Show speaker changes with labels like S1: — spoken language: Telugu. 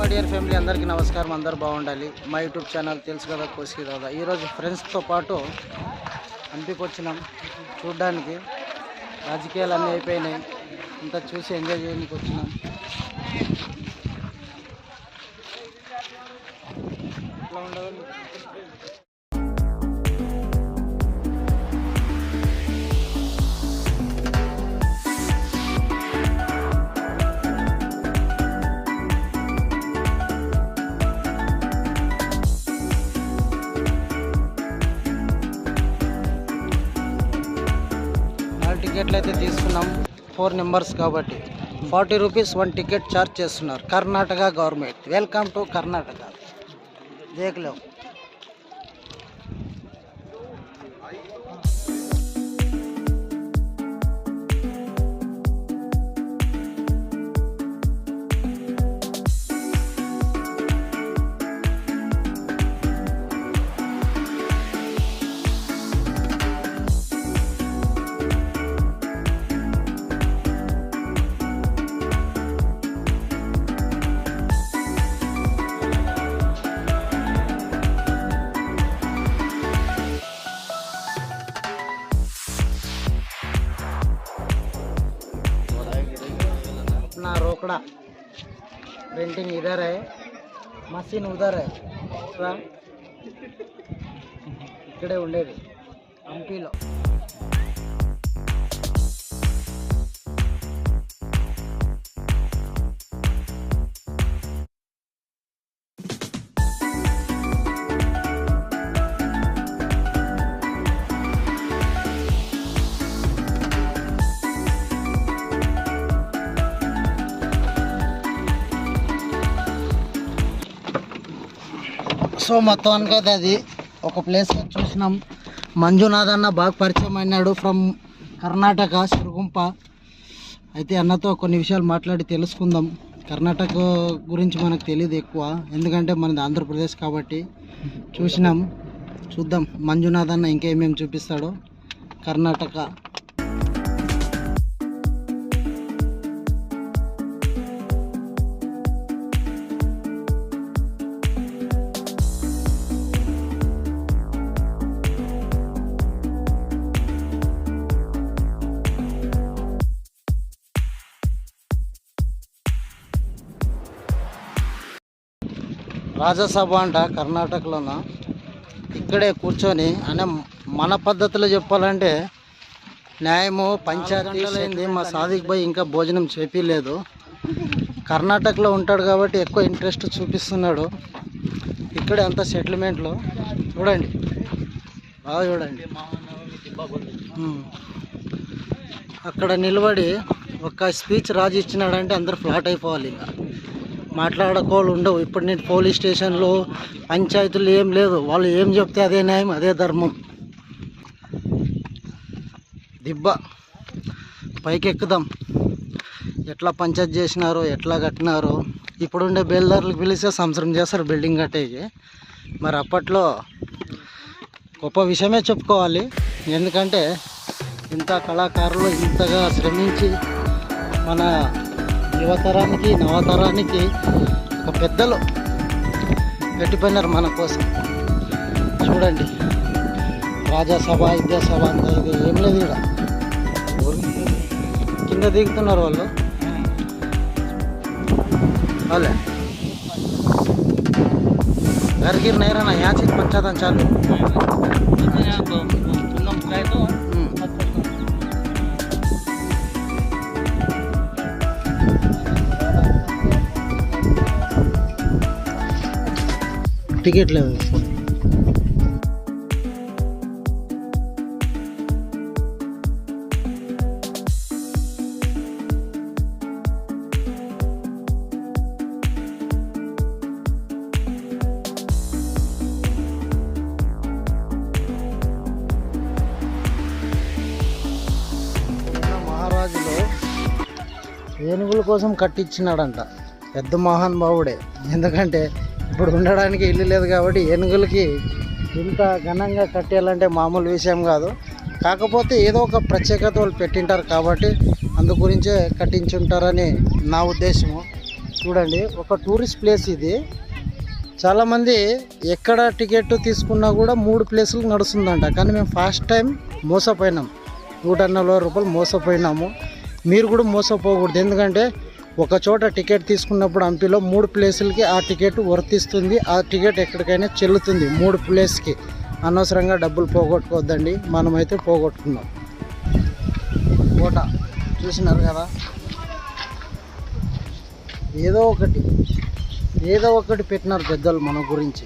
S1: మై డియర్ ఫ్యామిలీ అందరికీ నమస్కారం అందరు బాగుండాలి. మా యూట్యూబ్ ఛానల్ తెలుసు కదా కోసి కదా. ఈరోజు ఫ్రెండ్స్తో పాటు హంపికి వచ్చినాం చూడ్డానికి. రాజకీయాలు అన్నీ అయిపోయినాయి. ఇంత చూసి ఎంజాయ్ చేయడానికి వచ్చినాం. ఎట్లా ఉండదు టికెట్లు అయితే తీసుకున్నాం. ఫోర్ మెంబర్స్ కాబట్టి forty rupees one ticket charge చేస్తున్నారు Karnataka government. Welcome to Karnataka. దేఖలేవు रोकड़ा प्रिंटिंग इधर है मशीन उधर है రా. ఇక్కడే ఉండేది హంపీలో సో మొత్తానికి అయితే అది ఒక ప్లేస్ చూసినాం. మంజునాథ్ అన్న బాగా పరిచయం అయినాడు ఫ్రమ్ కర్ణాటక సిరుగుంప. అయితే అన్నతో కొన్ని విషయాలు మాట్లాడి తెలుసుకుందాం. కర్ణాటక గురించి మనకు తెలియదు ఎక్కువ. ఎందుకంటే మనది ఆంధ్రప్రదేశ్ కాబట్టి చూసినాం. చూద్దాం. మంజునాథ్ అన్న ఇంకేమేమి చూపిస్తాడో. కర్ణాటక. రాజ్యసభ అంట కర్ణాటకలోన? ఇక్కడే కూర్చొని అనే మన పద్ధతిలో చెప్పాలంటే న్యాయము పంచాయతీ మా సాదిక్ భాయ్ ఇంకా భోజనం చేపిలేదు. కర్ణాటకలో ఉంటాడు కాబట్టి ఎక్కువ ఇంట్రెస్ట్ చూపిస్తున్నాడు. ఇక్కడే అంత సెటిల్మెంట్లో. చూడండి. బాగా చూడండి. అక్కడ నిలబడి ఒక స్పీచ్ రాజు ఇచ్చినాడంటే అందరు ఫ్లాట్ అయిపోవాలి ఇంకా. మాట్లాడుకోవాలి ఉండవు ఇప్పుడు నేను పోలీస్ స్టేషన్లో పంచాయతీలు ఏం లేదు. వాళ్ళు ఏం చెప్తే అదే న్యాయం అదే ధర్మం. దిబ్బ. పైకెక్కుదాం. ఎట్లా పంచాయతీ చేసినారో ఎట్లా కట్టినారో. ఇప్పుడుండే బేల్దారులకు పిలిస్తే సంవత్సరం చేస్తారు బిల్డింగ్ కట్టేకి. మరి అప్పట్లో గొప్ప విషయమే చెప్పుకోవాలి. ఎందుకంటే ఇంత కళాకారులు ఇంతగా శ్రమించి మన యువతరానికి నవతరానికి ఒక పెద్దలు పెట్టిపోయినారు మన కోసం. చూడండి. రాజ్యసభ విద్యాసభ అంత ఇది ఏం లేదు ఇక్కడ కింద దిగుతున్నారు వాళ్ళు. వాళ్ళే గర్గిర్ నైరణ యాచిత్ పంచాదని చాలు. టికెట్లు మహారాజులో ఏనుగుల కోసం కట్టించినాడంట. పెద్ద మహానుభావుడే. ఎందుకంటే ఇప్పుడు ఉండడానికి ఇల్లు లేదు కాబట్టి ఏనుగులకి ఇంత ఘనంగా కట్టేయాలంటే మామూలు విషయం కాదు. కాకపోతే ఏదో ఒక ప్రత్యేకత వాళ్ళు పెట్టింటారు కాబట్టి అందు గురించే కట్టించుంటారని నా ఉద్దేశము. చూడండి ఒక టూరిస్ట్ ప్లేస్ ఇది. చాలామంది ఎక్కడ టికెట్ తీసుకున్నా కూడా మూడు ప్లేసులు నడుస్తుందంట. కానీ మేము ఫస్ట్ టైం మోసపోయినాం. నూట నలభై రూపాయలు మోసపోయినాము. మీరు కూడా మోసపోకూడదు. ఎందుకంటే ఒక చోట టికెట్ తీసుకున్నప్పుడు హంపీలో మూడు ప్లేసులకి ఆ టికెట్ వర్తిస్తుంది ఆ టికెట్ ఎక్కడికైనా చెల్లుతుంది మూడు ప్లేస్కి. అనవసరంగా డబ్బులు పోగొట్టుకోవద్దండి మనమైతే పోగొట్టుకున్నాం కోట చూసినారు కదా? ఏదో ఒకటి ఏదో ఒకటి పెట్టినారు పెద్దలు మన గురించి.